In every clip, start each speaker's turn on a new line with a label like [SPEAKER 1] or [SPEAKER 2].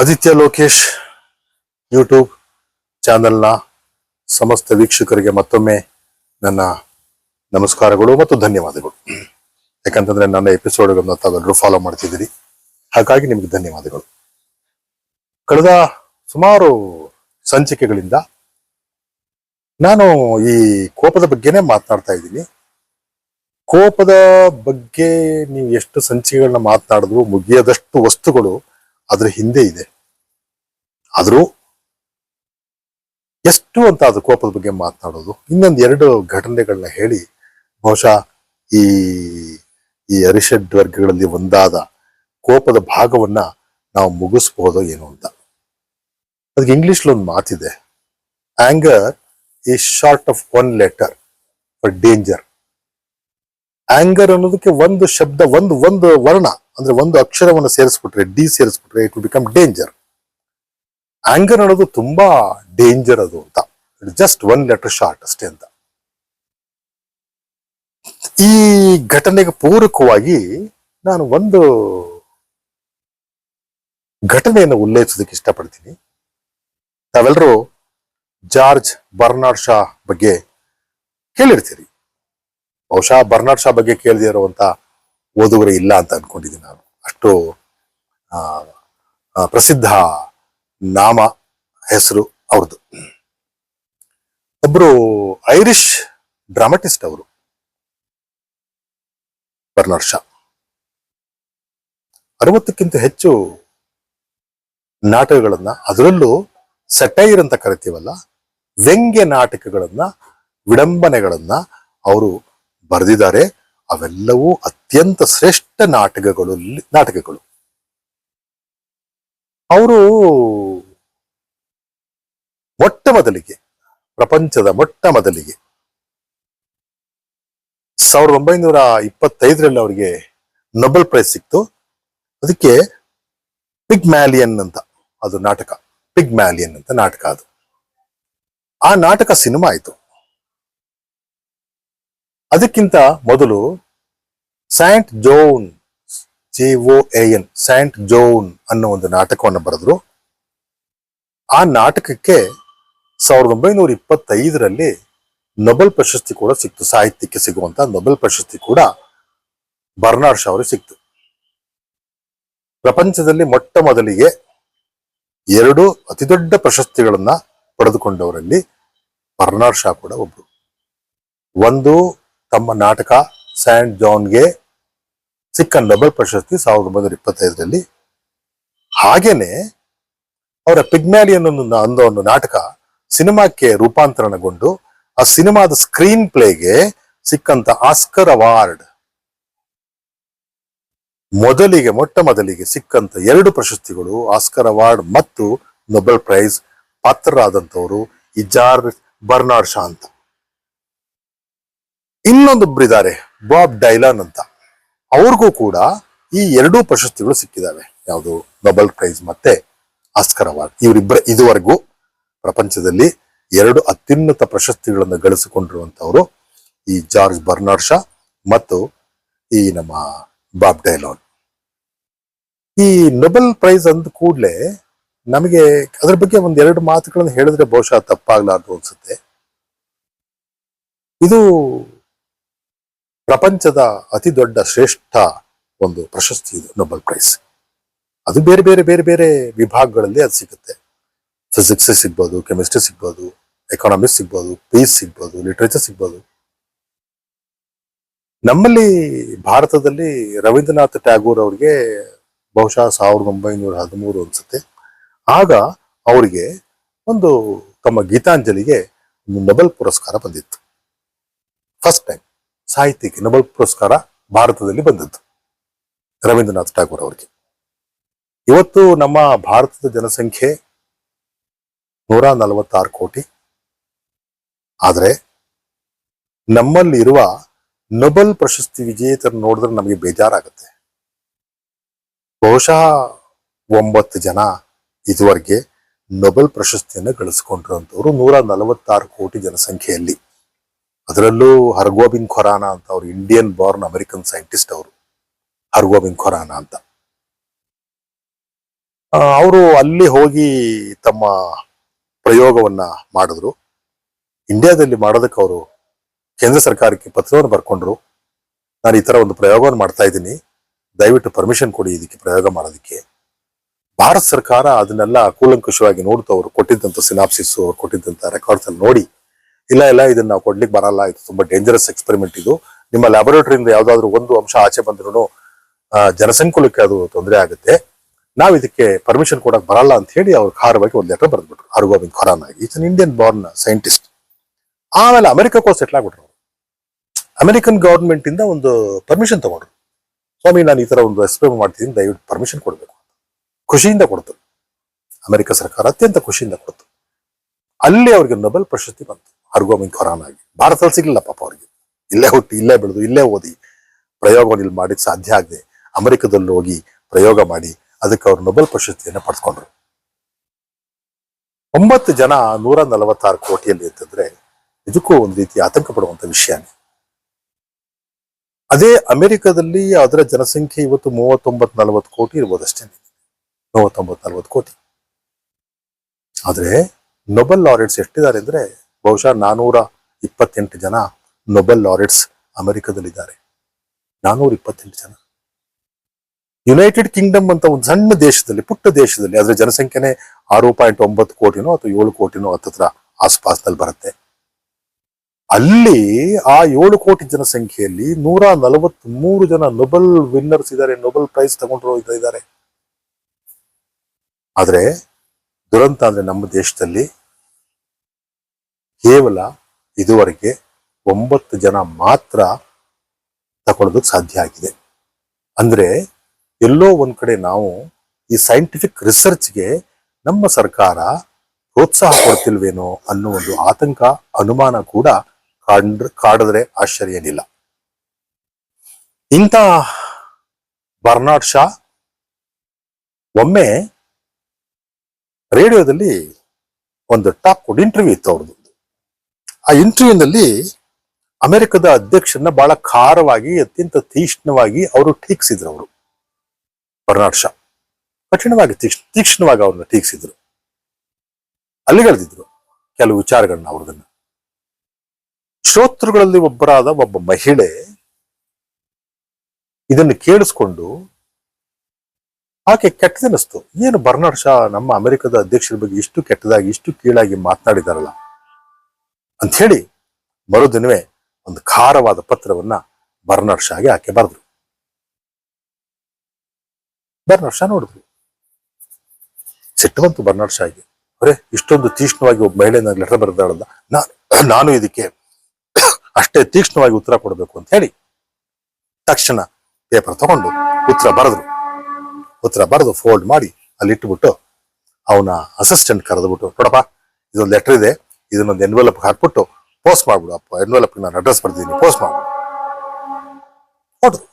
[SPEAKER 1] Aditya Lokesh YouTube ಚಾನೆಲ್ನ ಸಮಸ್ತ ವೀಕ್ಷಕರಿಗೆ ಮತ್ತೊಮ್ಮೆ ನನ್ನ ನಮಸ್ಕಾರಗಳು ಮತ್ತು ಧನ್ಯವಾದಗಳು. ಯಾಕಂತಂದ್ರೆ ನನ್ನ ಎಪಿಸೋಡ್ಗಳನ್ನ ತಾವೆಲ್ಲರೂ ಫಾಲೋ ಮಾಡ್ತಿದ್ದೀರಿ. ಹಾಗಾಗಿ ನಿಮಗೆ ಧನ್ಯವಾದಗಳು. ಕಳೆದ ಸುಮಾರು ಸಂಚಿಕೆಗಳಿಂದ ನಾನು ಈ ಕೋಪದ ಬಗ್ಗೆನೇ ಮಾತನಾಡ್ತಾ ಇದ್ದೀನಿ. ಕೋಪದ ಬಗ್ಗೆ ನೀವು ಎಷ್ಟು ಸಂಚಿಕೆಗಳನ್ನ ಮಾತನಾಡಿದ್ರು, ಮುಗಿಯದಷ್ಟು ವಸ್ತುಗಳು ಅದ್ರ ಹಿಂದೆ ಇದೆ. ಆದರೂ ಎಷ್ಟು ಅಂತ ಅದು ಕೋಪದ ಬಗ್ಗೆ ಮಾತನಾಡೋದು. ಇನ್ನೊಂದು ಎರಡು ಘಟನೆಗಳನ್ನ ಹೇಳಿ, ಬಹುಶಃ ಈ ಈ ಅರಿಷಡ್ ವರ್ಗಗಳಲ್ಲಿ ಒಂದಾದ ಕೋಪದ ಭಾಗವನ್ನ ನಾವು ಮುಗಿಸ್ಬೋದು ಏನು ಅಂತ. ಅದಕ್ಕೆ ಇಂಗ್ಲಿಷ್ ಒಂದು ಮಾತಿದೆ. ಆಂಗರ್ ಈ short of one letter for danger anger ಅನ್ನೋದಕ್ಕೆ ಒಂದು ಶಬ್ದ, ಒಂದು ಒಂದು ವರ್ಣ. ಅಂದ್ರೆ ಒಂದು ಅಕ್ಷರವನ್ನು ಸೇರಿಸ್ಬಿಟ್ರೆ D ಸೇರಿಸ್ಬಿಟ್ರೆ it will become danger anger ಅನ್ನೋದು ತುಂಬಾ ಡೇಂಜರ್ ಅದು ಅಂತ. ಜಸ್ಟ್ ಒನ್ ಲೆಟರ್ ಶಾರ್ಟ್ ಅಷ್ಟೇ ಅಂತ. ಈ ಘಟನೆಗೆ ಪೂರಕವಾಗಿ ನಾನು ಒಂದು ಘಟನೆಯನ್ನು ಉಲ್ಲೇಖಿಸೋದಕ್ಕೆ ಇಷ್ಟಪಡ್ತೀನಿ. ತಾವೆಲ್ಲರೂ ಜಾರ್ಜ್ ಬರ್ನಾಡ್ ಶಾ ಬಗ್ಗೆ ಕೇಳಿರ್ತೀರಿ. ಬಹುಶಃ ಬರ್ನಾಡ್ ಶಾ ಬಗ್ಗೆ ಕೇಳದೇ ಇರುವಂತ ಓದುಗರು ಇಲ್ಲ ಅಂತ ಅನ್ಕೊಂಡಿದ್ದೀನಿ ನಾನು. ಅಷ್ಟು ಪ್ರಸಿದ್ಧ ನಾಮ, ಹೆಸರು ಅವ್ರದ್ದು. ಒಬ್ರು ಐರಿಷ್ ಡ್ರಾಮಟಿಸ್ಟ್ ಅವರು. ಬರ್ನಾಡ್ ಶಾ ಅರವತ್ತಕ್ಕಿಂತ ಹೆಚ್ಚು ನಾಟಕಗಳನ್ನ, ಅದರಲ್ಲೂ ಸಟೈರ್ ಅಂತ ಕರಿತೀವಲ್ಲ, ವ್ಯಂಗ್ಯ ನಾಟಕಗಳನ್ನ, ವಿಡಂಬನೆಗಳನ್ನ ಅವರು ಬರೆದಿದ್ದಾರೆ. ಅವೆಲ್ಲವೂ ಅತ್ಯಂತ ಶ್ರೇಷ್ಠ ನಾಟಕಗಳು ನಾಟಕಗಳು. ಅವರು ಮೊಟ್ಟ ಮೊದಲಿಗೆ, ಪ್ರಪಂಚದ ಮೊಟ್ಟ ಮೊದಲಿಗೆ, ಸಾವಿರದ ಒಂಬೈನೂರ ಇಪ್ಪತ್ತೈದರಲ್ಲಿ ಅವರಿಗೆ ನೊಬೆಲ್ ಪ್ರೈಸ್ ಸಿಕ್ತು. ಅದಕ್ಕೆ ಪಿಗ್ ಮ್ಯಾಲಿಯನ್ ಅಂತ ಅದು ನಾಟಕ. ಪಿಗ್ ಮ್ಯಾಲಿಯನ್ ಅಂತ ನಾಟಕ ಅದು. ಆ ನಾಟಕ ಸಿನಿಮಾ ಆಯ್ತು. ಅದಕ್ಕಿಂತ ಮೊದಲು saint Joan, G O N, saint Joan ಅನ್ನೋ ಒಂದು ನಾಟಕವನ್ನು ಬರೆದ್ರು. ಆ ನಾಟಕಕ್ಕೆ ಸಾವಿರದ ಒಂಬೈನೂರ ಇಪ್ಪತ್ತೈದರಲ್ಲಿ ನೊಬೆಲ್ ಪ್ರಶಸ್ತಿ ಕೂಡ ಸಿಕ್ತು, ಸಾಹಿತ್ಯಕ್ಕೆ ಸಿಗುವಂತ ನೊಬೆಲ್ ಪ್ರಶಸ್ತಿ ಕೂಡ ಬರ್ನಾಡ್ ಶಾ ಅವರಿಗೆ ಸಿಕ್ತು. ಪ್ರಪಂಚದಲ್ಲಿ ಮೊಟ್ಟ ಮೊದಲಿಗೆ ಎರಡು ಅತಿದೊಡ್ಡ ಪ್ರಶಸ್ತಿಗಳನ್ನ ಪಡೆದುಕೊಂಡವರಲ್ಲಿ ಬರ್ನಾಡ್ ಶಾ ಕೂಡ ಒಬ್ರು. ಒಂದು ತಮ್ಮ ನಾಟಕ ಸ್ಯಾಂಡ್ ಜಾನ್ಗೆ ಸಿಕ್ಕ ನೊಬೆಲ್ ಪ್ರಶಸ್ತಿ ಸಾವಿರದ ಒಂಬೈನೂರ ಇಪ್ಪತ್ತೈದರಲ್ಲಿ. ಹಾಗೇನೆ ಅವರ ಪಿಗ್ಮ್ಯಾಲಿಯನ್ ಅನ್ನೋ ಒಂದು ನಾಟಕ ಸಿನಿಮಾಕ್ಕೆ ರೂಪಾಂತರಣಗೊಂಡು, ಆ ಸಿನಿಮಾದ ಸ್ಕ್ರೀನ್ ಪ್ಲೇಗೆ ಸಿಕ್ಕಂತ ಆಸ್ಕರ್ ಅವಾರ್ಡ್. ಮೊದಲಿಗೆ, ಮೊಟ್ಟ ಮೊದಲಿಗೆ ಸಿಕ್ಕಂತ ಎರಡು ಪ್ರಶಸ್ತಿಗಳು ಆಸ್ಕರ್ ಅವಾರ್ಡ್ ಮತ್ತು ನೊಬೆಲ್ ಪ್ರೈಸ್ ಪಾತ್ರರಾದಂಥವರು ಇಜಾರ್ ಜಾರ್ ಬರ್ನಾಡ್ ಶಾ ಅಂತ ಇನ್ನೊಂದೊಬ್ರಿದ್ದಾರೆ, ಬಾಬ್ ಡೈಲಾನ್ ಅಂತ. ಅವ್ರಿಗೂ ಕೂಡ ಈ ಎರಡೂ ಪ್ರಶಸ್ತಿಗಳು ಸಿಕ್ಕಿದಾವೆ. ಯಾವುದು? ನೊಬೆಲ್ ಪ್ರೈಸ್ ಮತ್ತೆ ಆಸ್ಕರ್ ಅವಾರ್ಡ್. ಇವರಿಬ್ಬರ ಇದುವರೆಗೂ ಪ್ರಪಂಚದಲ್ಲಿ ಎರಡು ಅತ್ಯುನ್ನತ ಪ್ರಶಸ್ತಿಗಳನ್ನು ಗಳಿಸಿಕೊಂಡಿರುವಂತವರು ಈ ಜಾರ್ಜ್ ಬರ್ನಾರ್ಡ್ ಶಾ ಮತ್ತು ಈ ನಮ್ಮ ಬಾಬ್ ಡೈಲಾನ್. ಈ ನೊಬೆಲ್ ಪ್ರೈಸ್ ಅಂದ ಕೂಡಲೇ ನಮಗೆ ಅದ್ರ ಬಗ್ಗೆ ಒಂದ್ ಎರಡು ಮಾತುಗಳನ್ನು ಹೇಳಿದ್ರೆ ಬಹುಶಃ ತಪ್ಪಾಗ್ಲಾರ್ದು ಅನ್ಸುತ್ತೆ. ಇದು ಪ್ರಪಂಚದ ಅತಿ ದೊಡ್ಡ ಶ್ರೇಷ್ಠ ಒಂದು ಪ್ರಶಸ್ತಿ ಇದು ನೊಬೆಲ್ ಪ್ರೈಸ್ ಅದು ಬೇರೆ ಬೇರೆ ಬೇರೆ ಬೇರೆ ವಿಭಾಗಗಳಲ್ಲಿ ಅದು ಸಿಗುತ್ತೆ. ಫಿಸಿಕ್ಸ್ ಸಿಗ್ಬೋದು ಕೆಮಿಸ್ಟ್ರಿ ಸಿಗ್ಬೋದು ಎಕಾನಮಿಕ್ಸ್ ಸಿಗ್ಬೋದು ಪೀಸ್ ಸಿಗ್ಬೋದು ಲಿಟ್ರೇಚರ್ ಸಿಗ್ಬೋದು. ನಮ್ಮಲ್ಲಿ ಭಾರತದಲ್ಲಿ ರವೀಂದ್ರನಾಥ್ ಟ್ಯಾಗೂರ್ ಅವರಿಗೆ ಬಹುಶಃ ಸಾವಿರದ ಒಂಬೈನೂರ ಹದಿಮೂರು ಅನ್ಸುತ್ತೆ. ಆಗ ಅವರಿಗೆ ಒಂದು ತಮ್ಮ ಗೀತಾಂಜಲಿಗೆ ನೊಬೆಲ್ ಪುರಸ್ಕಾರ ಬಂದಿತ್ತು. ಫಸ್ಟ್ ಟೈಮ್ ಸಾಹಿತ್ಯಕ್ಕೆ ನೊಬೆಲ್ ಪುರಸ್ಕಾರ ಭಾರತದಲ್ಲಿ ಬಂದದ್ದು. ರವೀಂದ್ರನಾಥ್ ಠಾಕೂರ್ ಅವರಿಗೆ. ಇವತ್ತು ನಮ್ಮ ಭಾರತದ ಜನಸಂಖ್ಯೆ ನೂರ ನಲವತ್ತಾರು ಕೋಟಿ. ಆದರೆ ನಮ್ಮಲ್ಲಿರುವ ನೊಬೆಲ್ ಪ್ರಶಸ್ತಿ ವಿಜೇತರು ನೋಡಿದ್ರೆ ನಮಗೆ ಬೇಜಾರಾಗುತ್ತೆ. ಬಹುಶಃ ಒಂಬತ್ತು ಜನ ಇದುವರೆಗೆ ನೊಬೆಲ್ ಪ್ರಶಸ್ತಿಯನ್ನು ಗಳಿಸ್ಕೊಂಡಿರುವಂಥವ್ರು ನೂರ ನಲವತ್ತಾರು ಕೋಟಿ ಜನಸಂಖ್ಯೆಯಲ್ಲಿ. ಅದರಲ್ಲೂ ಹರ್ಗೋಬಿನ್ ಖೊರಾನ ಅಂತ ಅವರು ಇಂಡಿಯನ್ ಬಾರ್ನ್ ಅಮೆರಿಕನ್ ಸೈಂಟಿಸ್ಟ್ ಅವರು. ಹರ್ಗೋಬಿನ್ ಖೊರಾನ ಅಂತ. ಅವರು ಅಲ್ಲಿ ಹೋಗಿ ತಮ್ಮ ಪ್ರಯೋಗವನ್ನ ಮಾಡಿದ್ರು. ಇಂಡಿಯಾದಲ್ಲಿ ಮಾಡೋದಕ್ಕೆ ಅವರು ಕೇಂದ್ರ ಸರ್ಕಾರಕ್ಕೆ ಪತ್ರವನ್ನು ಬರ್ಕೊಂಡ್ರು. ನಾನು ಈ ತರ ಒಂದು ಪ್ರಯೋಗವನ್ನು ಮಾಡ್ತಾ ಇದ್ದೀನಿ. ದಯವಿಟ್ಟು ಪರ್ಮಿಷನ್ ಕೊಡಿ ಇದಕ್ಕೆ ಪ್ರಯೋಗ ಮಾಡೋದಕ್ಕೆ. ಭಾರತ ಸರ್ಕಾರ ಅದನ್ನೆಲ್ಲ ಕೂಲಂಕುಷವಾಗಿ ನೋಡ್ತಾ ಅವರು ಕೊಟ್ಟಿದ್ದಂಥ ಸಿನಾಪ್ಸಿಸ್ ಅವ್ರು ಕೊಟ್ಟಿದ್ದಂಥ ರೆಕಾರ್ಡ್ಸ್ ಅಲ್ಲಿ ನೋಡಿ. ಇಲ್ಲ ಇಲ್ಲ, ಇದನ್ನ ನಾವು ಕೊಡ್ಲಿಕ್ಕೆ ಬರಲ್ಲ. ಇದು ತುಂಬಾ ಡೇಂಜರಸ್ ಎಕ್ಸ್ಪೆರಿಮೆಂಟ್ ಇದು. ನಿಮ್ಮ ಲ್ಯಾಬೊರೇಟರಿಯಿಂದ ಯಾವ್ದಾದ್ರು ಒಂದು ಅಂಶ ಆಚೆ ಬಂದ್ರು ಜನಸಂಕುಲಕ್ಕೆ ಅದು ತೊಂದರೆ ಆಗುತ್ತೆ. ನಾವು ಇದಕ್ಕೆ ಪರ್ಮಿಷನ್ ಕೊಡಕ್ ಬರಲ್ಲ ಅಂತ ಹೇಳಿ ಅವ್ರು ಖಾರವಾಗಿ ಒಂದು ಲೆಟರ್ ಬರೆದ್ಬಿಟ್ರು. ಹರ್ಗೋವಿಂದ್ ಖೊರಾನ್ ಆಗಿ ಅನ್ ಇಂಡಿಯನ್ ಬಾರ್ನ್ ಸೈಂಟಿಸ್ಟ್ ಆಮೇಲೆ ಅಮೆರಿಕಕ್ಕೂ ಸೆಟ್ಲ್ ಆಗ್ಬಿಟ್ರು. ಅಮೆರಿಕನ್ ಗವರ್ಮೆಂಟ್ ಇಂದ ಒಂದು ಪರ್ಮಿಷನ್ ತಗೊಂಡ್ರು. ಸ್ವಾಮಿ, ನಾನು ಈ ತರ ಒಂದು ಎಕ್ಸ್ಪ್ಲೇನ್ ಮಾಡ್ತಿದ್ದೀನಿ ದಯವಿಟ್ಟು ಪರ್ಮಿಷನ್ ಕೊಡಬೇಕು ಖುಷಿಯಿಂದ ಕೊಡ್ತು. ಅಮೆರಿಕ ಸರ್ಕಾರ ಅತ್ಯಂತ ಖುಷಿಯಿಂದ ಕೊಡ್ತು. ಅಲ್ಲಿ ಅವ್ರಿಗೆ ನೊಬೆಲ್ ಪ್ರಶಸ್ತಿ ಬಂತು. ಹರ್ಗೋವಿಂದ್ ಖೊರಾನ್ ಆಗಿ. ಭಾರತದಲ್ಲಿ ಸಿಗ್ಲಿಲ್ಲ ಪಾಪ ಅವ್ರಿಗೆ. ಇಲ್ಲೇ ಹುಟ್ಟಿ, ಇಲ್ಲೇ ಬೆಳೆದು, ಇಲ್ಲೇ ಓದಿ ಪ್ರಯೋಗವನ್ನು ಇಲ್ಲಿ ಮಾಡಿದ ಸಾಧ್ಯ ಆಗದೆ ಅಮೆರಿಕದಲ್ಲಿ ಹೋಗಿ ಪ್ರಯೋಗ ಮಾಡಿ ಅದಕ್ಕೆ ಅವರು ನೊಬೆಲ್ ಪ್ರಶಸ್ತಿಯನ್ನು ಪಡೆದುಕೊಂಡ್ರು ಒಂಬತ್ತು ಜನ ನೂರ ನಲವತ್ತಾರು ಕೋಟಿಯಲ್ಲಿ ಅಂತಂದ್ರೆ ಇದಕ್ಕೂ ಒಂದು ರೀತಿ ಆತಂಕ ಪಡುವಂತ ವಿಷಯನೇ. ಅದೇ ಅಮೆರಿಕದಲ್ಲಿ ಅದರ ಜನಸಂಖ್ಯೆ ಇವತ್ತು ಮೂವತ್ತೊಂಬತ್ತು ನಲವತ್ತು ಕೋಟಿ ಇರ್ಬೋದು ಅಷ್ಟೇ. ಮೂವತ್ತೊಂಬತ್ತು ನಲವತ್ತು ಕೋಟಿ. ಆದ್ರೆ ನೊಬೆಲ್ ಲಾರೆಟ್ಸ್ ಎಷ್ಟಿದ್ದಾರೆ ಅಂದ್ರೆ ಬಹುಶಃ ನಾನೂರ ಇಪ್ಪತ್ತೆಂಟು ಜನ ನೊಬೆಲ್ ಲಾರೆಟ್ಸ್ ಅಮೆರಿಕದಲ್ಲಿದ್ದಾರೆ. ನಾನೂರ ಇಪ್ಪತ್ತೆಂಟು ಜನ. ಯುನೈಟೆಡ್ ಕಿಂಗ್ಡಮ್ ಅಂತ ಒಂದು ಸಣ್ಣ ದೇಶದಲ್ಲಿ, ಪುಟ್ಟ ದೇಶದಲ್ಲಿ ಅದರ ಜನಸಂಖ್ಯೆನೆ ಆರು ಪಾಯಿಂಟ್ ಒಂಬತ್ತು ಕೋಟಿನೋ ಅಥವಾ ಏಳು ಕೋಟಿನೋ ಹತ್ತತ್ರ ಆಸ್ಪಾಸ್ನಲ್ಲಿ ಬರುತ್ತೆ. ಅಲ್ಲಿ ಆ ಏಳು ಕೋಟಿ ಜನಸಂಖ್ಯೆಯಲ್ಲಿ ನೂರ ನಲವತ್ತ್ ಮೂರು ಜನ ನೊಬೆಲ್ ವಿನ್ನರ್ಸ್ ಇದ್ದಾರೆ ನೊಬೆಲ್ ಪ್ರೈಸ್ ತಗೊಂಡ್ರು ಇದ್ದಾರೆ. ಆದ್ರೆ ದುರಂತ ಅಂದ್ರೆ ನಮ್ಮ ದೇಶದಲ್ಲಿ ಕೇವಲ ಇದುವರೆಗೆ ಒಂಬತ್ತು ಜನ ಮಾತ್ರ ತಗೊಳ್ಳೋದಕ್ಕೆ ಸಾಧ್ಯ ಆಗಿದೆ. ಅಂದ್ರೆ ಎಲ್ಲೋ ಒಂದು ಕಡೆ ನಾವು ಈ ಸೈಂಟಿಫಿಕ್ ರಿಸರ್ಚ್ಗೆ ನಮ್ಮ ಸರ್ಕಾರ ಪ್ರೋತ್ಸಾಹ ಕೊಡ್ತಿಲ್ವೇನೋ ಅನ್ನೋ ಒಂದು ಆತಂಕ, ಅನುಮಾನ ಕೂಡ ಕಾಡ್, ಕಾಡಿದ್ರೆ ಆಶ್ಚರ್ಯ ಏನಿಲ್ಲ. ಇಂಥ ಬರ್ನಾಡ್ ಶಾ ಒಮ್ಮೆ ರೇಡಿಯೋದಲ್ಲಿ ಒಂದು ಟಾಕ್ ಕೊಡ್ ಇಂಟರ್ವ್ಯೂ ಇತ್ತು ಅವ್ರದ್ದು. ಆ ಇಂಟರ್ವ್ಯೂನಲ್ಲಿ ಅಮೆರಿಕದ ಅಧ್ಯಕ್ಷರನ್ನ ಬಹಳ ಖಾರವಾಗಿ, ಅತ್ಯಂತ ತೀಕ್ಷ್ಣವಾಗಿ ಅವರು ಟೀಕ್ಸಿದ್ರು ಅವರು. ಬರ್ನಾಡ್ ಶಾ ಕಠಿಣವಾಗಿ ತೀಕ್ಷ್ ತೀಕ್ಷ್ಣವಾಗಿ ಅವ್ರನ್ನ ಟೀಕ್ಸಿದ್ರು. ಅಲ್ಲಿಗೆಳೆದಿದ್ರು ಕೆಲವು ವಿಚಾರಗಳನ್ನ ಅವ್ರದನ್ನ. ಶ್ರೋತೃಗಳಲ್ಲಿ ಒಬ್ಬರಾದ ಒಬ್ಬ ಮಹಿಳೆ ಇದನ್ನು ಕೇಳಿಸ್ಕೊಂಡು ಆಕೆ ಕೆಟ್ಟದನಿಸ್ತು? ಏನು ಬರ್ನಾಡ್ ಶಾ ನಮ್ಮ ಅಮೆರಿಕದ ಅಧ್ಯಕ್ಷರ ಬಗ್ಗೆ ಇಷ್ಟು ಕೆಟ್ಟದಾಗಿ, ಇಷ್ಟು ಕೀಳಾಗಿ ಮಾತನಾಡಿದಾರಲ್ಲ? ಅಂತ ಹೇಳಿ ಮರುದಿನವೇ ಒಂದು ಖಾರವಾದ ಪತ್ರವನ್ನ ಬರ್ನರ್ ಶಾಗೆ ಆಕೆ ಬರೆದ್ರು. ಬರ್ನರ್ ಶಾ ನೋಡಿದ್ರು. ಸಿಟ್ಟು ಬಂತು ಬರ್ನರ್ ಶಾಗೆ ಅರೆ, ಇಷ್ಟೊಂದು ತೀಕ್ಷ್ಣವಾಗಿ ಒಬ್ಬ ಮಹಿಳೆ ನನಗೆ ಲೆಟರ್ ಬರೆದಾಳಲ್ಲ, ನಾನು ಇದಕ್ಕೆ ಅಷ್ಟೇ ತೀಕ್ಷ್ಣವಾಗಿ ಉತ್ತರ ಕೊಡಬೇಕು ಅಂತ ಹೇಳಿ ತಕ್ಷಣ ಪೇಪರ್ ತಗೊಂಡು ಉತ್ತರ ಬರೆದ್ರು. ಉತ್ತರ ಬರೆದು ಫೋಲ್ಡ್ ಮಾಡಿ ಅಲ್ಲಿ ಇಟ್ಬಿಟ್ಟು ಅವನ ಅಸಿಸ್ಟೆಂಟ್ ಕರೆದ್ಬಿಟ್ಟು, ನೋಡಪ್ಪ, ಇದೊಂದು ಲೆಟರ್ ಇದೆ ಇದನ್ನೊಂದು ಎನ್ವೆಲಪ್ ಹಾಕ್ಬಿಟ್ಟು ಪೋಸ್ಟ್ ಮಾಡ್ಬಿಡು ಅಪ್ಪ. ಎನ್ವೆಲಪ್ ನಾನು ಅಡ್ರೆಸ್ ಬರ್ತೀನಿ ಪೋಸ್ಟ್ ಮಾಡ್ಬಿಡು. ನೋಡಿದ್ರು.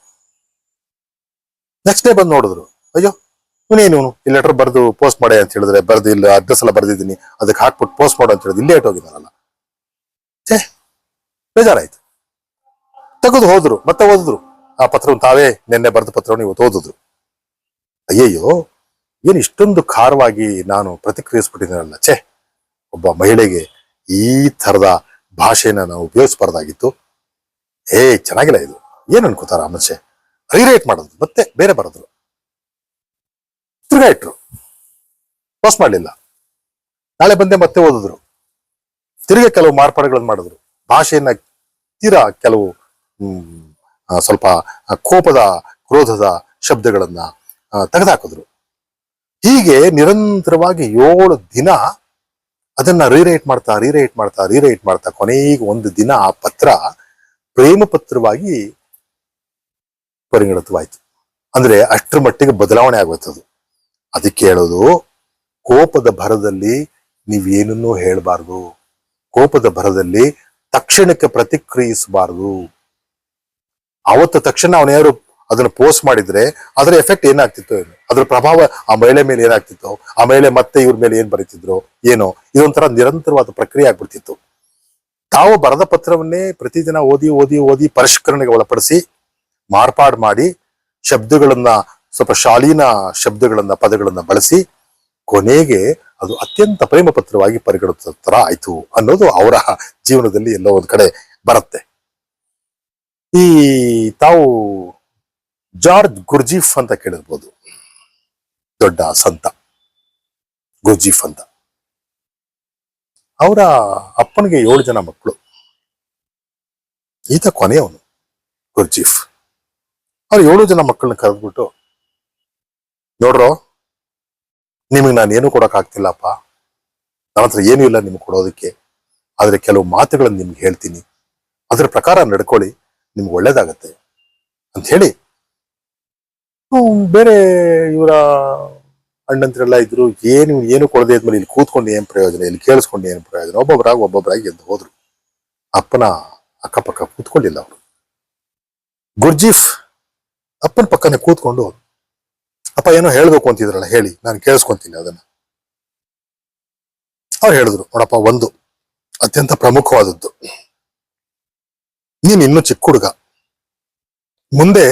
[SPEAKER 1] ನೆಕ್ಸ್ಟ್ ಡೇ ಬಂದು ನೋಡಿದ್ರು. ಅಯ್ಯೋ ಇವನೇನು ಇವನು ಈ ಲೆಟರ್ ಬರೆದು ಪೋಸ್ಟ್ ಮಾಡಿ ಅಂತ ಹೇಳಿದ್ರೆ, ಬರ್ದು ಇಲ್ಲ ಅಡ್ರೆಸ್ ಎಲ್ಲ ಬರ್ದಿದ್ದೀನಿ. ಅದಕ್ಕೆ ಹಾಕ್ಬಿಟ್ಟು ಪೋಸ್ಟ್ ಮಾಡು ಅಂತ ಹೇಳಿದ್ರೆ, ಇಲ್ಲೇ ಇಟ್ಟೋಗಿದ್ದಾನಲ್ಲ ಛೇ, ಬೇಜಾರಾಯ್ತು. ತೆಗೆದು ಹೋದ್ರು. ಮತ್ತೆ ಓದಿದ್ರು. ಆ ಪತ್ರವನ್ನು ತಾವೇ ನಿನ್ನೆ ಬರೆದ ಪತ್ರವನ್ನು ಇವತ್ತು ಓದಿದ್ರು. ಅಯ್ಯಯ್ಯೋ, ಏನು ಇಷ್ಟೊಂದು ಖಾರವಾಗಿ ನಾನು ಪ್ರತಿಕ್ರಿಯಿಸ್ಬಿಟ್ಟಿದ್ದೀನಲ್ಲ. ಛೇ, ಒಬ್ಬ ಮಹಿಳೆಗೆ ಈ ತರದ ಭಾಷೆನ ನಾವು ಉಪಯೋಗಿಸಬಾರ್ದಾಗಿತ್ತು. ಏ, ಚೆನ್ನಾಗಿಲ್ಲ ಇದು. ಏನ್ ಅನ್ಕೋತಾರ ಮನುಷ್ಯ? ರೀರೈಟ್ ಮಾಡೋದು, ಮತ್ತೆ ಬೇರೆ ಬರೆದ್ರು ತಿರ್ಗಾ ಇಟ್ರು. ಪಾಸ್ ಮಾಡ್ಲಿಲ್ಲ. ನಾಳೆ ಬಂದೆ ಮತ್ತೆ ಓದಿದ್ರು. ತಿರುಗ ಕೆಲವು ಮಾರ್ಪಾಡುಗಳನ್ನು ಮಾಡಿದ್ರು. ಭಾಷೆಯನ್ನ ತೀರಾ ಕೆಲವು ಸ್ವಲ್ಪ ಕೋಪದ, ಕ್ರೋಧದ ಶಬ್ದಗಳನ್ನ ತೆಗೆದಾಕಿದ್ರು ಹೀಗೆ ನಿರಂತರವಾಗಿ ಏಳು ದಿನ ಅದನ್ನ ರೀರೈಟ್ ಮಾಡ್ತಾ ರೀರೈಟ್ ಮಾಡ್ತಾ ರೀರೈಟ್ ಮಾಡ್ತಾ ಕೊನೆಗೆ ಒಂದು ದಿನ ಆ ಪತ್ರ ಪ್ರೇಮ ಪತ್ರವಾಗಿ ಪರಿಗಣಿತವಾಯ್ತು ಅಂದ್ರೆ ಅಷ್ಟರ ಮಟ್ಟಿಗೆ ಬದಲಾವಣೆ ಆಗುತ್ತದು ಅದಕ್ಕೆ ಹೇಳೋದು, ಕೋಪದ ಭರದಲ್ಲಿ ನೀವೇನನ್ನೂ ಹೇಳಬಾರ್ದು. ಕೋಪದ ಭರದಲ್ಲಿ ತಕ್ಷಣಕ್ಕೆ ಪ್ರತಿಕ್ರಿಯಿಸಬಾರದು. ಅವತ್ತು ತಕ್ಷಣ ಅವನ್ಯಾರು ಅದನ್ನ ಪೋಸ್ಟ್ ಮಾಡಿದ್ರೆ ಅದರ ಎಫೆಕ್ಟ್ ಏನಾಗ್ತಿತ್ತು ಏನು? ಅದ್ರ ಪ್ರಭಾವ ಆ ಮಹಿಳೆ ಮೇಲೆ ಏನಾಗ್ತಿತ್ತು? ಆ ಮಹಿಳೆ ಮತ್ತೆ ಇವ್ರ ಮೇಲೆ ಏನ್ ಬರೀತಿದ್ರು? ಏನೋ? ಇದೊಂಥರ ನಿರಂತರವಾದ ಪ್ರಕ್ರಿಯೆ ಆಗ್ಬಿಡ್ತಿತ್ತು. ತಾವು ಬರದ ಪತ್ರವನ್ನೇ ಪ್ರತಿದಿನ ಓದಿ ಓದಿ ಓದಿ ಪರಿಷ್ಕರಣೆಗೆ ಒಳಪಡಿಸಿ ಮಾರ್ಪಾಡು ಮಾಡಿ ಶಬ್ದಗಳನ್ನ, ಸ್ವಲ್ಪ ಶಾಲೀನ ಶಬ್ದಗಳನ್ನ, ಪದಗಳನ್ನ ಬಳಸಿ ಕೊನೆಗೆ ಅದು ಅತ್ಯಂತ ಪ್ರೇಮ ಪತ್ರವಾಗಿ ಪರಿಗಣಿತ ತರ ಆಯ್ತು ಅನ್ನೋದು ಅವರ ಜೀವನದಲ್ಲಿ ಎಲ್ಲೋ ಒಂದ್ ಕಡೆ ಬರುತ್ತೆ. ಈ ತಾವು ಜಾರ್ಜ್ ಗುರ್ಜೀಫ್ ಅಂತ ಕೇಳಿರ್ಬೋದು. ದೊಡ್ಡ ಸಂತ. ಗುರ್ಜೀಫ್ ಅಂತ. ಅವರ ಅಪ್ಪನಿಗೆ ಏಳು ಜನ ಮಕ್ಕಳು. ಈತ ಕೊನೆಯವನು, ಗುರ್ಜೀಫ್. ಅವ್ರು ಏಳು ಜನ ಮಕ್ಕಳನ್ನ ಕರೆದ್ಬಿಟ್ಟು, ನೋಡ್ರೋ, ನಿಮಗೆ ನಾನು ಏನು ಕೊಡೋಕ್ಕಾಗ್ತಿಲ್ಲಪ್ಪ. ನನ್ನ ಹತ್ರ ಏನೂ ಇಲ್ಲ ನಿಮ್ಗೆ ಕೊಡೋದಕ್ಕೆ. ಆದರೆ ಕೆಲವು ಮಾತುಗಳನ್ನು ನಿಮ್ಗೆ ಹೇಳ್ತೀನಿ. ಅದರ ಪ್ರಕಾರ ನಡ್ಕೊಳ್ಳಿ, ನಿಮ್ಗೆ ಒಳ್ಳೇದಾಗತ್ತೆ. ಅಂತ ಹೇಳಿ ಬೇರೆ ಇವರ ಅಣ್ಣಂತರೆಲ್ಲ ಇದ್ರು, ಏನು ಏನು ಕೊಡದೆ ಇದ್ಮೇಲೆ ಇಲ್ಲಿ ಕೂತ್ಕೊಂಡು ಏನ್ ಪ್ರಯೋಜನ, ಇಲ್ಲಿ ಕೇಳಿಸ್ಕೊಂಡು ಏನ್ ಪ್ರಯೋಜನ? ಒಬ್ಬೊಬ್ಬರಾಗಿ ಒಬ್ಬೊಬ್ಬರಾಗಿ ಎದ್ದು ಹೋದ್ರು. ಅಪ್ಪನ ಅಕ್ಕಪಕ್ಕ ಕೂತ್ಕೊಂಡಿಲ್ಲ ಅವರು. ಗುರ್ಜೀಫ್ ಅಪ್ಪನ ಪಕ್ಕನೆ ಕೂತ್ಕೊಂಡು, ಅಪ್ಪ, ಏನೋ ಹೇಳ್ಬೇಕು ಅಂತಿದ್ರಲ್ಲ, ಹೇಳಿ, ನಾನು ಕೇಳಿಸ್ಕೊಂತೀನಿ ಅದನ್ನ. ಅವ್ರು ಹೇಳಿದ್ರು, ನೋಡಪ್ಪ, ಒಂದು ಅತ್ಯಂತ ಪ್ರಮುಖವಾದದ್ದು. ನೀನ್ ಇನ್ನು ಚಿಕ್ಕ ಹುಡುಗ. ಮುಂದೆ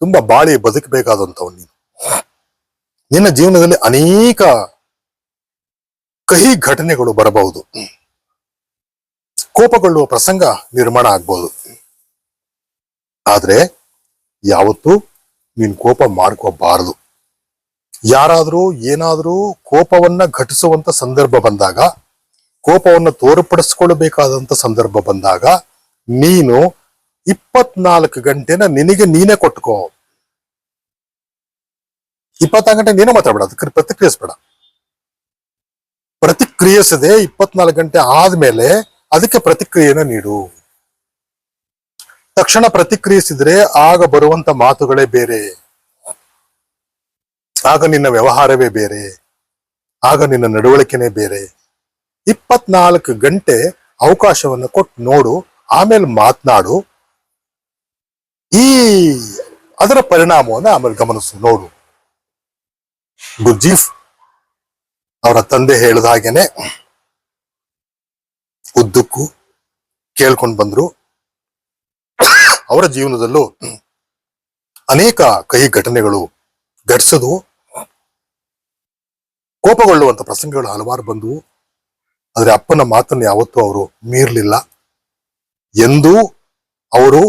[SPEAKER 1] ತುಂಬಾ ಬಾಳಿ ಬದುಕಬೇಕಾದಂಥವ್ ನೀನು. ನಿನ್ನ ಜೀವನದಲ್ಲಿ ಅನೇಕ ಕಹಿ ಘಟನೆಗಳು ಬರಬಹುದು. ಕೋಪಗೊಳ್ಳುವ ಪ್ರಸಂಗ ನಿರ್ಮಾಣ ಆಗ್ಬಹುದು ಆದ್ರೆ ಯಾವತ್ತೂ ನೀನ್ ಕೋಪ ಮಾಡ್ಕೋಬಾರದು ಯಾರಾದ್ರೂ ಏನಾದ್ರೂ ಕೋಪವನ್ನ ಘಟಿಸುವಂತ ಸಂದರ್ಭ ಬಂದಾಗ, ಕೋಪವನ್ನು ತೋರ್ಪಡಿಸ್ಕೊಳ್ಬೇಕಾದಂತ ಸಂದರ್ಭ ಬಂದಾಗ, ನೀನು ಇಪ್ಪತ್ನಾಲ್ಕು ಗಂಟೆನ ನಿನಗೆ ನೀನೇ ಕೊಟ್ಕೋ. ಇಪ್ಪತ್ನಾಲ್ಕು ಗಂಟೆ ನೀನು ಮಾತಾಡ್ಬೇಡ, ಅದಕ್ಕೆ ಪ್ರತಿಕ್ರಿಯಿಸ್ಬೇಡ. ಪ್ರತಿಕ್ರಿಯಿಸದೆ ಇಪ್ಪತ್ನಾಲ್ಕು ಗಂಟೆ ಆದ್ಮೇಲೆ ಅದಕ್ಕೆ ಪ್ರತಿಕ್ರಿಯೆನ ನೀಡು. ತಕ್ಷಣ ಪ್ರತಿಕ್ರಿಯಿಸಿದ್ರೆ ಆಗ ಬರುವಂತ ಮಾತುಗಳೇ ಬೇರೆ. ಆಗ ನಿನ್ನ ವ್ಯವಹಾರವೇ ಬೇರೆ. ಆಗ ನಿನ್ನ ನಡವಳಿಕೆನೇ ಬೇರೆ. ಇಪ್ಪತ್ನಾಲ್ಕು ಗಂಟೆ ಅವಕಾಶವನ್ನು ಕೊಟ್ಟು ನೋಡು, ಆಮೇಲೆ ಮಾತನಾಡು. ಈ ಅದರ ಪರಿಣಾಮವನ್ನು ಆಮೇಲೆ ಗಮನಿಸು, ನೋಡು. ಗುರ್ಜೀಫ್ ಅವರ ತಂದೆ ಹೇಳಿದ ಹಾಗೇನೆ ಉದ್ದಕ್ಕೂ ಕೇಳ್ಕೊಂಡು ಬಂದ್ರು. ಅವರ ಜೀವನದಲ್ಲೂ ಅನೇಕ ಕಹಿ ಘಟನೆಗಳು ಘಟಿಸಿದವು ಕೋಪಗೊಳ್ಳುವಂತ ಪ್ರಸಂಗಗಳು ಹಲವಾರು ಬಂದವು. ಆದ್ರೆ ಅಪ್ಪನ ಮಾತನ್ನು ಯಾವತ್ತೂ ಅವರು ಮೀರ್ಲಿಲ್ಲ. ಎಂದೂ ಅವರು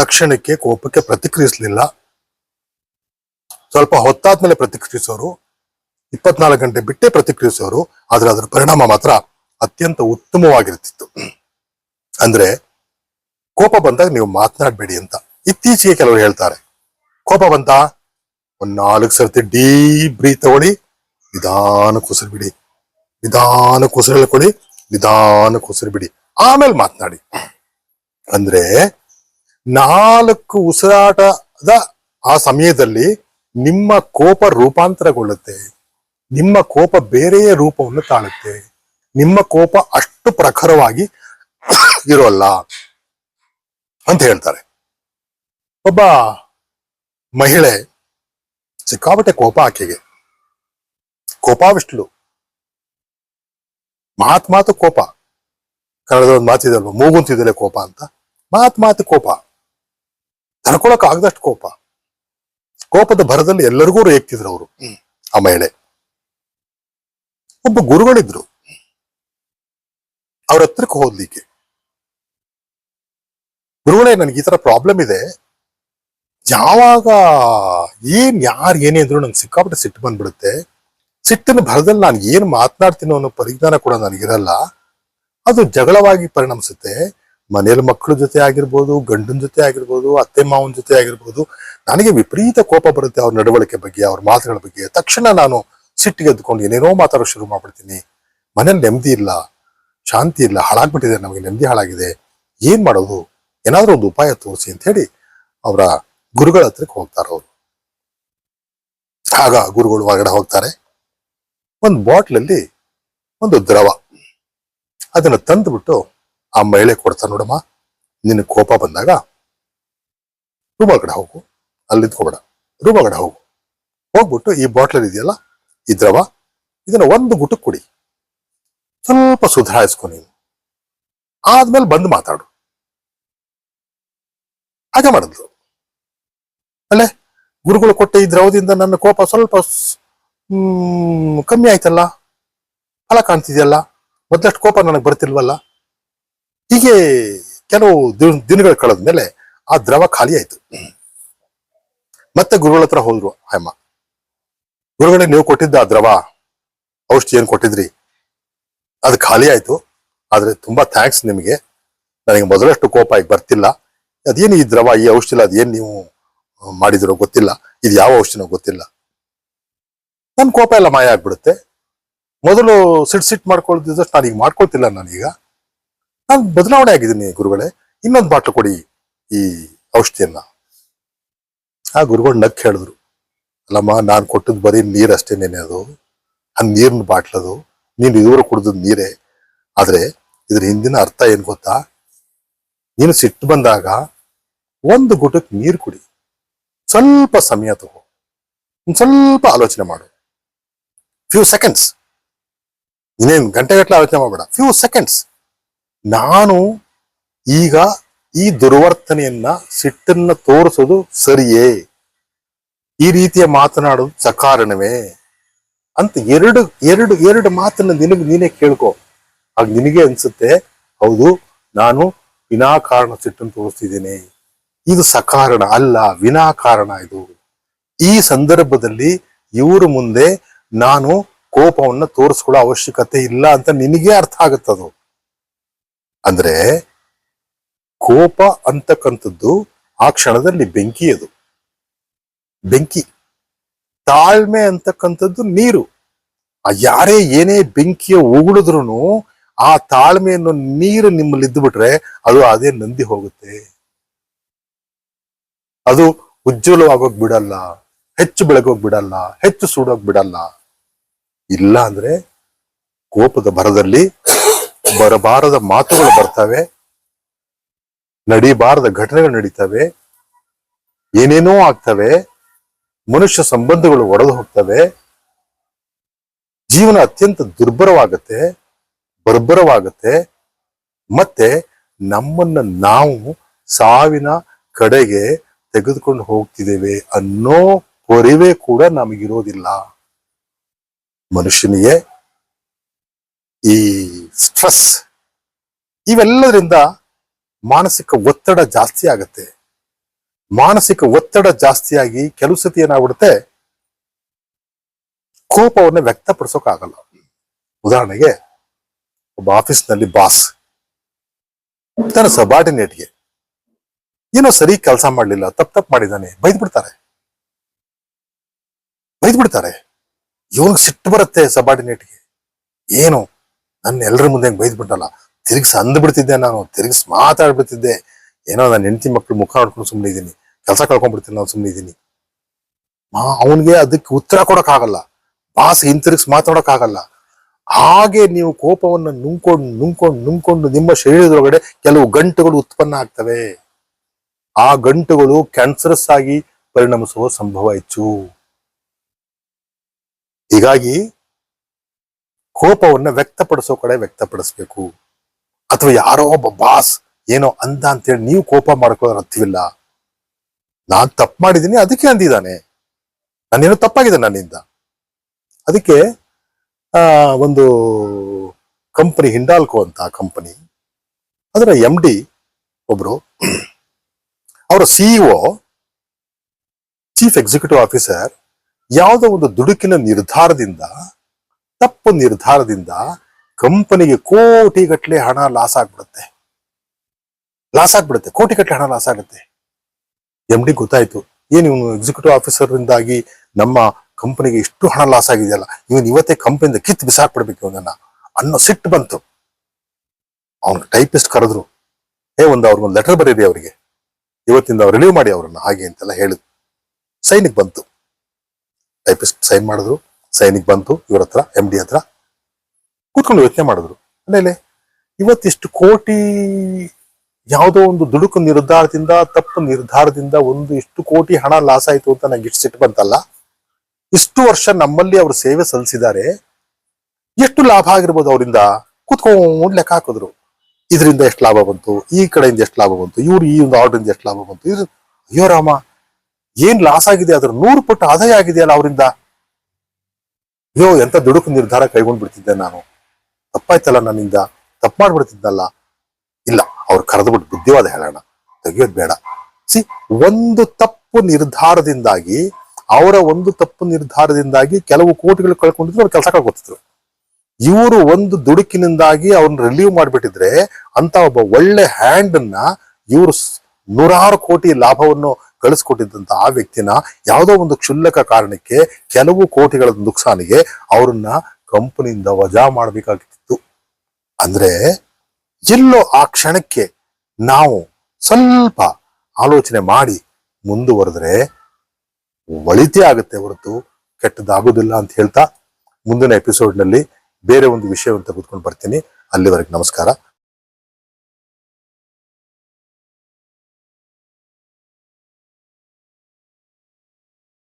[SPEAKER 1] ತಕ್ಷಣಕ್ಕೆ ಕೋಪಕ್ಕೆ ಪ್ರತಿಕ್ರಿಯಿಸಲಿಲ್ಲ. ಸ್ವಲ್ಪ ಹೊತ್ತಾದ್ಮೇಲೆ ಪ್ರತಿಕ್ರಿಯಿಸೋರು, ಇಪ್ಪತ್ನಾಲ್ಕು ಗಂಟೆ ಬಿಟ್ಟೆ ಪ್ರತಿಕ್ರಿಯಿಸೋರು, ಆದ್ರೆ ಅದರ ಪರಿಣಾಮ ಮಾತ್ರ ಅತ್ಯಂತ ಉತ್ತಮವಾಗಿರ್ತಿತ್ತು. ಅಂದ್ರೆ ಕೋಪ ಬಂದಾಗ ನೀವು ಮಾತನಾಡಬೇಡಿ ಅಂತ. ಇತ್ತೀಚೆಗೆ ಕೆಲವರು ಹೇಳ್ತಾರೆ, ಕೋಪ ಬಂತ? ಒಂದ್ ನಾಲ್ಕು ಸರ್ತಿ ಡೀಪ್ ಬ್ರೀ ತಗೊಳ್ಳಿ ನಿಧಾನಕ್ಕೆ ಉಸಿರು ಬಿಡಿ ನಿಧಾನಕ್ಕೆ ಉಸಿರು ಹೇಳ್ಕೊಳ್ಳಿ ನಿಧಾನಕ್ಕೆ ಉಸಿರು ಬಿಡಿ ಆಮೇಲೆ ಮಾತನಾಡಿ. ಅಂದ್ರೆ ನಾಲ್ಕು ಉಸಿರಾಟದ ಆ ಸಮಯದಲ್ಲಿ ನಿಮ್ಮ ಕೋಪ ರೂಪಾಂತರಗೊಳ್ಳುತ್ತೆ. ನಿಮ್ಮ ಕೋಪ ಬೇರೆಯ ರೂಪವನ್ನು ತಾಳುತ್ತೆ. ನಿಮ್ಮ ಕೋಪ ಅಷ್ಟು ಪ್ರಖರವಾಗಿ ಇರೋಲ್ಲ ಅಂತ ಹೇಳ್ತಾರೆ. ಒಬ್ಬ ಮಹಿಳೆ ಸಿಕ್ಕಾಪಟ್ಟೆ ಕೋಪ ಆಕೆಗೆ. ಕೋಪಾವಿಷ್ಟಲು. ಮಾತ್ ಮಾತು ಕೋಪ. ಕನ್ನಡದ ಒಂದು ಮಾತಿದಲ್ವ ಮೂಗುಂತಿದಲೆ ಕೋಪ ಅಂತ. ಮಾತ್ ಮಾತು ಕೋಪ. ತಡ್ಕೊಳಕ್ ಆಗದಷ್ಟು ಕೋಪ. ಕೋಪದ ಭರದಲ್ಲಿ ಎಲ್ಲರಿಗೂ ರೇಗ್ತಿದ್ರು ಅವರು ಆ ಮಹಿಳೆ. ಒಬ್ಬ ಗುರುಗಳಿದ್ರು. ಅವ್ರ ಹತ್ರಕ್ಕೆ ಹೋದ್ಲಿಕ್ಕೆ. ಗುರುಗಳೇ ನನ್ಗೆ ಈ ತರ ಪ್ರಾಬ್ಲಮ್ ಇದೆ. ಯಾವಾಗ ಏನ್ ಯಾರು ಏನೇ ಅಂದ್ರು ನಂಗೆ ಸಿಕ್ಕಾಪಟ್ಟೆ ಸಿಟ್ಟು ಬಂದ್ಬಿಡುತ್ತೆ. ಸಿಟ್ಟಿನ ಭರದಲ್ಲಿ ನಾನು ಏನ್ ಮಾತನಾಡ್ತೀನೋ ಅನ್ನೋ ಪರಿಜ್ಞಾನ ಕೂಡ ನನಗಿರಲ್ಲ. ಅದು ಜಗಳವಾಗಿ ಪರಿಣಮಿಸುತ್ತೆ. ಮನೇಲಿ ಮಕ್ಕಳ ಜೊತೆ ಆಗಿರ್ಬೋದು, ಗಂಡನ ಜೊತೆ ಆಗಿರ್ಬೋದು, ಅತ್ತೆ ಮಾವನ ಜೊತೆ ಆಗಿರ್ಬೋದು, ನನಗೆ ವಿಪರೀತ ಕೋಪ ಬರುತ್ತೆ ಅವ್ರ ನಡವಳಿಕೆ ಬಗ್ಗೆ, ಅವ್ರ ಮಾತುಗಳ ಬಗ್ಗೆ. ತಕ್ಷಣ ನಾನು ಸಿಟ್ಟಿಗೆ ಎದ್ದುಕೊಂಡು ಏನೇನೋ ಮಾತಾಡೋ ಶುರು ಮಾಡ್ಬಿಡ್ತೀನಿ. ಮನೇಲಿ ನೆಮ್ಮದಿ ಇಲ್ಲ, ಶಾಂತಿ ಇಲ್ಲ, ಹಾಳಾಗ್ಬಿಟ್ಟಿದೆ, ನಮಗೆ ನೆಮ್ಮದಿ ಹಾಳಾಗಿದೆ. ಏನ್ ಮಾಡೋದು? ಏನಾದ್ರೂ ಒಂದು ಉಪಾಯ ತೋರಿಸಿ ಅಂತ ಹೇಳಿ ಅವರ ಗುರುಗಳ ಹತ್ರಕ್ಕೆ ಹೋಗ್ತಾರೆ ಅವರು. ಆಗ ಗುರುಗಳು ಹೊರಗಡೆ ಹೋಗ್ತಾರೆ. ಒಂದು ಬಾಟ್ಲಲ್ಲಿ ಒಂದು ದ್ರವ. ಅದನ್ನ ತಂದುಬಿಟ್ಟು ಆ ಮಹಿಳೆ ಕೊಡ್ತಾರೆ ನೋಡಮ್ಮ ನಿನ್ನ ಕೋಪ ಬಂದಾಗ ರೂಬಾ ಒಳಗಡೆ ಹೋಗು ಅಲ್ಲಿ ನಿಂತ್ಕೋಬೇಡ. ಹೋಗು. ಹೋಗ್ಬಿಟ್ಟು ಈ ಬಾಟ್ಲಲ್ಲಿ ಇದೆಯಲ್ಲ ಈ ದ್ರವ ಇದನ್ನ ಒಂದು ಗುಟ್ಟು ಕುಡಿ. ಸ್ವಲ್ಪ ಸುಧಾರಿಸ್ಕೊ ನೀನು. ಆದ್ಮೇಲೆ ಬಂದು ಮಾತಾಡು. ಹಾಗೆ ಮಾಡಿದ್ಲು. ಅಲ್ಲೇ ಗುರುಗಳು ಕೊಟ್ಟ ಈ ದ್ರವದಿಂದ ನನ್ನ ಕೋಪ ಸ್ವಲ್ಪ ಹ್ಮ್, ಕಮ್ಮಿ ಆಯ್ತಲ್ಲ? ಫಲ ಕಾಣ್ತಿದೆಯಲ್ಲ? ಮೊದಲಷ್ಟು ಕೋಪ ನನಗೆ ಬರ್ತಿಲ್ವಲ್ಲ? ಹೀಗೆ ಕೆಲವು ದಿನ- ದಿನಗಳು ಕಳೆದ್ಮೇಲೆ ಆ ದ್ರವ ಖಾಲಿ ಮತ್ತೆ ಗುರುಗಳ ಹತ್ರ ಹೋದ್ರು ಅಮ್ಮ. ಗುರುಗಳೇ, ನೀವು ಕೊಟ್ಟಿದ್ದ ಆ ದ್ರವ, ಔಷಧಿ ಏನು ಕೊಟ್ಟಿದ್ರಿ? ಅದು ಖಾಲಿ ಆಯ್ತು. ಆದ್ರೆ ತುಂಬಾ ಥ್ಯಾಂಕ್ಸ್ ನಿಮಗೆ. ನನಗೆ ಮೊದಲಷ್ಟು ಕೋಪ ಈಗ ಬರ್ತಿಲ್ಲ. ಅದೇನು ಈ ದ್ರವ, ಈ ಔಷಧಿ ಇಲ್ಲ ಅದೇನು ನೀವು ಮಾಡಿದ್ರೋ ಗೊತ್ತಿಲ್ಲ. ಇದು ಯಾವ ಔಷಧಿನೋ ಗೊತ್ತಿಲ್ಲ. ನನ್ನ ಕೋಪ ಎಲ್ಲ ಮಾಯ ಆಗ್ಬಿಡುತ್ತೆ. ಮೊದಲು ಸಿಟ್ ಸಿಟ್ ಮಾಡ್ಕೊಳ್ತಿದ್ದಷ್ಟು ನಾನೀಗ ಮಾಡ್ಕೊಳ್ತಿಲ್ಲ ನಾನೀಗ. ನಾನು ಬದಲಾವಣೆ ಆಗಿದ್ದೀನಿ ಗುರುಗಳೇ. ಇನ್ನೊಂದು ಬಾಟ್ಲು ಕೊಡಿ ಈ ಔಷಧಿಯನ್ನ. ಆ ಗುರುಗಳು ನಕ್ ಹೇಳಿದ್ರು ಅಲ್ಲಮ್ಮ, ನಾನು ಕೊಟ್ಟದ್ದು ಬರೀ ನೀರಷ್ಟೇನೇನೆ ಅದು. ಆ ನೀರಿನ ಬಾಟ್ಲದು ನೀನು ಇದುವರೆಗೆ ಕುಡಿದ್ ನೀರೇ. ಆದರೆ ಇದ್ರ ಹಿಂದಿನ ಅರ್ಥ ಏನು ಗೊತ್ತಾ? ನೀನು ಸಿಟ್ಟು ಬಂದಾಗ ಒಂದು ಗುಟಕ್ ನೀರು ಕುಡಿ. ಸ್ವಲ್ಪ ಸಮಯ ತಗೋ. ಸ್ವಲ್ಪ ಆಲೋಚನೆ ಮಾಡು. ಫ್ಯೂ ಸೆಕೆಂಡ್ಸ್ ನೀನೇನು ಗಂಟೆಗಟ್ಟಲೆ ಆಲೋಚನೆ ಮಾಡಬೇಡ. ಫ್ಯೂ ಸೆಕೆಂಡ್ಸ್ ನಾನು ಈಗ ಈ ದುರ್ವರ್ತನೆಯನ್ನ ಸಿಟ್ಟನ್ನ ತೋರಿಸೋದು ಸರಿಯೇ? ಈ ರೀತಿಯ ಮಾತನಾಡೋದು ಸಕಾರಣವೇ? ಅಂತ ಎರಡು ಎರಡು ಎರಡು ಮಾತನ್ನ ನಿನಗೆ ನೀನೇ ಕೇಳ್ಕೊ. ಆಗ ನಿನಗೆ ಅನ್ಸುತ್ತೆ, ಹೌದು, ನಾನು ವಿನಾಕಾರಣ ಸಿಟ್ಟನ್ನು ತೋರಿಸ್ತಿದ್ದೇನೆ. ಇದು ಸಕಾರಣ ಅಲ್ಲ, ವಿನಾಕಾರಣ ಇದು. ಈ ಸಂದರ್ಭದಲ್ಲಿ ಇವ್ರ ಮುಂದೆ ನಾನು ಕೋಪವನ್ನ ತೋರಿಸ್ಕೊಳ್ಳೋ ಅವಶ್ಯಕತೆ ಇಲ್ಲ ಅಂತ ನಿನಗೆ ಅರ್ಥ ಆಗುತ್ತದು. ಅಂದ್ರೆ ಕೋಪ ಅಂತಕ್ಕಂಥದ್ದು ಆ ಕ್ಷಣದಲ್ಲಿ ಬೆಂಕಿ ಅದು. ಬೆಂಕಿ. ತಾಳ್ಮೆ ಅಂತಕ್ಕಂಥದ್ದು ನೀರು. ಆ ಯಾರೇ ಏನೇ ಬೆಂಕಿಯ ಉಗುಳಿದ್ರು ಆ ತಾಳ್ಮೆಯನ್ನು ನೀರು ನಿಮ್ಮಲ್ಲಿ ಇದ್ದು ಬಿಟ್ರೆ ಅದು ಅದೇ ನಂದಿ ಹೋಗುತ್ತೆ. ಅದು ಉಜ್ವಲವಾಗೋಗ್ ಬಿಡಲ್ಲ, ಹೆಚ್ಚು ಬೆಳಗೋಗ್ ಬಿಡಲ್ಲ, ಹೆಚ್ಚು ಸುಡೋಗ್ ಬಿಡಲ್ಲ. ಇಲ್ಲ ಅಂದ್ರೆ ಕೋಪದ ಭರದಲ್ಲಿ ಬರಬಾರದ ಮಾತುಗಳು ಬರ್ತವೆ, ನಡಿಬಾರದ ಘಟನೆಗಳು ನಡೀತವೆ, ಏನೇನೋ ಆಗ್ತವೆ, ಮನುಷ್ಯ ಸಂಬಂಧಗಳು ಒಡೆದು ಹೋಗ್ತವೆ, ಜೀವನ ಅತ್ಯಂತ ದುರ್ಬರವಾಗತ್ತೆ ಬರ್ಬರವಾಗತ್ತೆ, ಮತ್ತೆ ನಮ್ಮನ್ನ ನಾವು ಸಾವಿನ ಕಡೆಗೆ ತೆಗೆದುಕೊಂಡು ಹೋಗ್ತಿದ್ದೇವೆ ಅನ್ನೋ ಕೊರಿವೆ ಕೂಡ ನಮಗಿರೋದಿಲ್ಲ. ಮನುಷ್ಯನಿಗೆ ಈ ಸ್ಟ್ರೆಸ್ ಇವೆಲ್ಲದರಿಂದ ಮಾನಸಿಕ ಒತ್ತಡ ಜಾಸ್ತಿ ಆಗುತ್ತೆ. ಮಾನಸಿಕ ಒತ್ತಡ ಜಾಸ್ತಿಯಾಗಿ ಕೆಲವು ಸತಿ ಏನಾಗ್ಬಿಡುತ್ತೆ? ಕೋಪವನ್ನು ವ್ಯಕ್ತಪಡಿಸೋಕ್ಕಾಗಲ್ಲ ಉದಾಹರಣೆಗೆ, ಒಬ್ಬ ಆಫೀಸ್ನಲ್ಲಿ ಬಾಸ್ ತನ್ನ ಸಬಾರ್ಡಿನೇಟ್ಗೆ ಏನೋ ಸರಿ ಕೆಲಸ ಮಾಡಲಿಲ್ಲ, ತಪ್ಪು ತಪ್ಪು ಮಾಡಿದ್ದಾನೆ ಬೈದ್ ಬಿಡ್ತಾರೆ ಬೈದ್ ಬಿಡ್ತಾರೆ ಇವನಿಗೆ ಸಿಟ್ಟು ಬರುತ್ತೆ ಸಬಾರ್ಡಿನೇಟ್ಗೆ ಏನು? ನನ್ನ ಎಲ್ಲರ ಮುಂದೆ ಹಂಗೆ ಬೈದ್ ಬಿಟ್ಟಲ್ಲ. ತಿರುಗಿಸ್ ಅಂದ್ಬಿಡ್ತಿದ್ದೆ ನಾನು, ತಿರುಗಿಸ್ ಮಾತಾಡ್ಬಿಡ್ತಿದ್ದೆ ಏನೋ ನನ್ನ ಹೆಂಡತಿ ಮಕ್ಳು ಮುಖ ನೋಡ್ಕೊಂಡು ಸುಮ್ಮನೆ ಇದ್ದೀನಿ. ಕೆಲಸ ಕಳ್ಕೊಂಡ್ಬಿಡ್ತೀನಿ ನಾನು ಸುಮ್ಮನೆ ಇದ್ದೀನಿ. ಅವನಿಗೆ ಅದಕ್ಕೆ ಉತ್ತರ ಕೊಡೋಕ್ಕಾಗಲ್ಲ. ಬಾಸ್ ಹಿಂತಿರುಗಿಸ್ ಮಾತಾಡೋಕ್ಕಾಗಲ್ಲ. ಹಾಗೆ ನೀವು ಕೋಪವನ್ನು ನುಂಗ್ಕೊಂಡು ನುಂಗ್ಕೊಂಡು ನುಂಗ್ಕೊಂಡು ನಿಮ್ಮ ಶರೀರದೊಳಗಡೆ ಕೆಲವು ಗಂಟುಗಳು ಉತ್ಪನ್ನ ಆಗ್ತವೆ. ಆ ಗಂಟುಗಳು ಕ್ಯಾನ್ಸರಸ್ ಆಗಿ ಪರಿಣಮಿಸುವ ಸಂಭವ ಹೆಚ್ಚು. ಹೀಗಾಗಿ ಕೋಪವನ್ನ ವ್ಯಕ್ತಪಡಿಸೋ ಕಡೆ ವ್ಯಕ್ತಪಡಿಸ್ಬೇಕು. ಅಥವಾ ಯಾರೋ ಒಬ್ಬ ಬಾಸ್ ಏನೋ ಅಂದ ಅಂತೇಳಿ ನೀವು ಕೋಪ ಮಾಡ್ಕೊಳ್ಳೋ ಅರ್ಥವಿಲ್ಲ. ನಾನ್ ತಪ್ಪು ಮಾಡಿದ್ದೀನಿ, ಅದಕ್ಕೆ ಅಂದಿದ್ದಾನೆ. ನಾನೇನೋ ತಪ್ಪಾಗಿದೆ ನನ್ನಿಂದ. ಅದಕ್ಕೆ, ಆ, ಒಂದು ಕಂಪನಿ ಹಿಂಡಾಲ್ಕೋ ಅಂತ ಕಂಪನಿ ಅದರ ಎಂ ಡಿ ಒಬ್ರು, ಅವರ ಸಿಇಒ ಚೀಫ್ ಎಕ್ಸಿಕ್ಯೂಟಿವ್ ಆಫೀಸರ್ ಯಾವುದೋ ಒಂದು ದುಡುಕಿನ ನಿರ್ಧಾರದಿಂದ ತಪ್ಪು ನಿರ್ಧಾರದಿಂದ ಕಂಪನಿಗೆ ಕೋಟಿ ಗಟ್ಟಲೆ ಹಣ ಲಾಸ್ ಆಗ್ಬಿಡುತ್ತೆ. ಲಾಸ್ ಆಗ್ಬಿಡುತ್ತೆ. ಕೋಟಿ ಗಟ್ಟಲೆ ಹಣ ಲಾಸ್ ಆಗುತ್ತೆ. ಎಂ ಡಿ ಗೊತ್ತಾಯ್ತು. ಏನು ಇವನು ಎಕ್ಸಿಕ್ಯೂಟಿವ್ ಆಫೀಸರ್ ಇಂದಾಗಿ ನಮ್ಮ ಕಂಪನಿಗೆ ಇಷ್ಟು ಹಣ ಲಾಸ್ ಆಗಿದೆಯಲ್ಲ? ಇವನ್ ಇವತ್ತೇ ಕಂಪನಿಯಿಂದ ಕಿತ್ತು ಬಿಸಾಕ್ಬಿಡ್ಬೇಕು ಇವನನ್ನ. ಅನ್ನೋ ಸಿಟ್ಟು ಬಂತು. ಅವ್ನ ಟೈಪಿಸ್ಟ್ ಕರೆದ್ರು. ಏ, ಒಂದು ಅವ್ರಿಗೊಂದು ಲೆಟರ್ ಬರೀರಿ ಅವರಿಗೆ. ಇವತ್ತಿಂದ ಅವ್ರು ರಿಲೀವ್ ಮಾಡಿ ಅವ್ರನ್ನ. ಹಾಗೆ ಅಂತೆಲ್ಲ ಹೇಳಿದ್ರು. ಸೈನಿಗೆ ಬಂತು. ಟೈಪಿಸ್ಟ್ ಸೈನ್ ಮಾಡಿದ್ರು. ಸೈನಿಕ್ ಬಂತು, ಇವ್ರ ಹತ್ರ ಎಂ ಡಿ ಹತ್ರ. ಕೂತ್ಕೊಂಡು ಯೋಚನೆ ಮಾಡಿದ್ರು. ಆಮೇಲೆ ಇವತ್ತಿಷ್ಟು ಕೋಟಿ ಯಾವುದೋ ಒಂದು ದುಡುಕು ನಿರ್ಧಾರದಿಂದ, ತಪ್ಪು ನಿರ್ಧಾರದಿಂದ ಒಂದು ಇಷ್ಟು ಕೋಟಿ ಹಣ ಲಾಸ್ ಆಯ್ತು ಅಂತ ನಂಗೆ ಇಷ್ಟು ಸಿಟ್ಟು ಬಂತಲ್ಲ. ಇಷ್ಟು ವರ್ಷ ನಮ್ಮಲ್ಲಿ ಅವರು ಸೇವೆ ಸಲ್ಲಿಸಿದ್ದಾರೆ. ಎಷ್ಟು ಲಾಭ ಆಗಿರ್ಬೋದು ಅವರಿಂದ? ಕೂತ್ಕೊಂಡು ಲೆಕ್ಕ ಹಾಕಿದ್ರು. ಇದರಿಂದ ಎಷ್ಟು ಲಾಭ ಬಂತು? ಈ ಕಡೆಯಿಂದ ಎಷ್ಟು ಲಾಭ ಬಂತು? ಇವ್ರು ಈ ಒಂದು ಆರ್ಡ್ರಿಂದ ಎಷ್ಟು ಲಾಭ ಬಂತು? ಇದು ಅಯ್ಯೋ ರಾಮ, ಏನ್ ಲಾಸ್ ಆಗಿದೆ? ಅದ್ರ ನೂರು ಪಟ್ಟು ಆದಾಯ ಆಗಿದೆಯಲ್ಲ ಅವರಿಂದ? ಅಯ್ಯೋ, ಎಂತ ದುಡುಕು ನಿರ್ಧಾರ ಕೈಗೊಂಡ್ ಬಿಡ್ತಿದ್ದೆ ನಾನು. ತಪ್ಪಾಯ್ತಲ್ಲ ನನ್ನಿಂದ. ತಪ್ಪು ಮಾಡ್ಬಿಡ್ತಿದ್ದಲ್ಲ. ಇಲ್ಲ, ಅವ್ರು ಕರೆದ್ಬಿಟ್ಟು ಬುದ್ಧಿವಾದ ಹೇಳೋಣ. ತೆಗಿಯೋದ್ ಬೇಡ. ಸಿ ಒಂದು ತಪ್ಪು ನಿರ್ಧಾರದಿಂದಾಗಿ, ಅವರ ಒಂದು ತಪ್ಪು ನಿರ್ಧಾರದಿಂದಾಗಿ ಕೆಲವು ಕೋಟಿಗಳು ಕಳ್ಕೊಂಡಿದ್ರು, ಅವ್ರು ಕೆಲಸ ಕಳ್ಕೊತಿದ್ರು. ಇವರು ಒಂದು ದುಡುಕಿನಿಂದಾಗಿ ಅವ್ರನ್ನ ರಿಲೀವ್ ಮಾಡಿಬಿಟ್ಟಿದ್ರೆ ಅಂತ ಒಬ್ಬ ಒಳ್ಳೆ ಹ್ಯಾಂಡ್ ಅನ್ನ ಇವರು ನೂರಾರು ಕೋಟಿ ಲಾಭವನ್ನು ಗಳಿಸ್ಕೊಟ್ಟಿದ್ದಂತ ಆ ವ್ಯಕ್ತಿನ ಯಾವುದೋ ಒಂದು ಕ್ಷುಲ್ಲಕ ಕಾರಣಕ್ಕೆ ಕೆಲವು ಕೋಟಿಗಳ ನುಕ್ಸಾನಿಗೆ ಅವ್ರನ್ನ ಕಂಪನಿಯಿಂದ ವಜಾ ಮಾಡಬೇಕಾಗಿತ್ತು. ಅಂದ್ರೆ ಎಲ್ಲೋ ಆ ಕ್ಷಣಕ್ಕೆ ನಾವು ಸ್ವಲ್ಪ ಆಲೋಚನೆ ಮಾಡಿ ಮುಂದುವರೆದ್ರೆ ಒಳಿತೇ ಆಗುತ್ತೆ ಹೊರತು ಕೆಟ್ಟದಾಗೋದಿಲ್ಲ ಅಂತ ಹೇಳ್ತಾ ಮುಂದಿನ ಎಪಿಸೋಡ್ನಲ್ಲಿ ಬೇರೆ ಒಂದು ವಿಷಯವನ್ನು ತೆಗೆದುಕೊಂಡು ಬರ್ತೀನಿ. ಅಲ್ಲಿವರೆಗೆ ನಮಸ್ಕಾರ.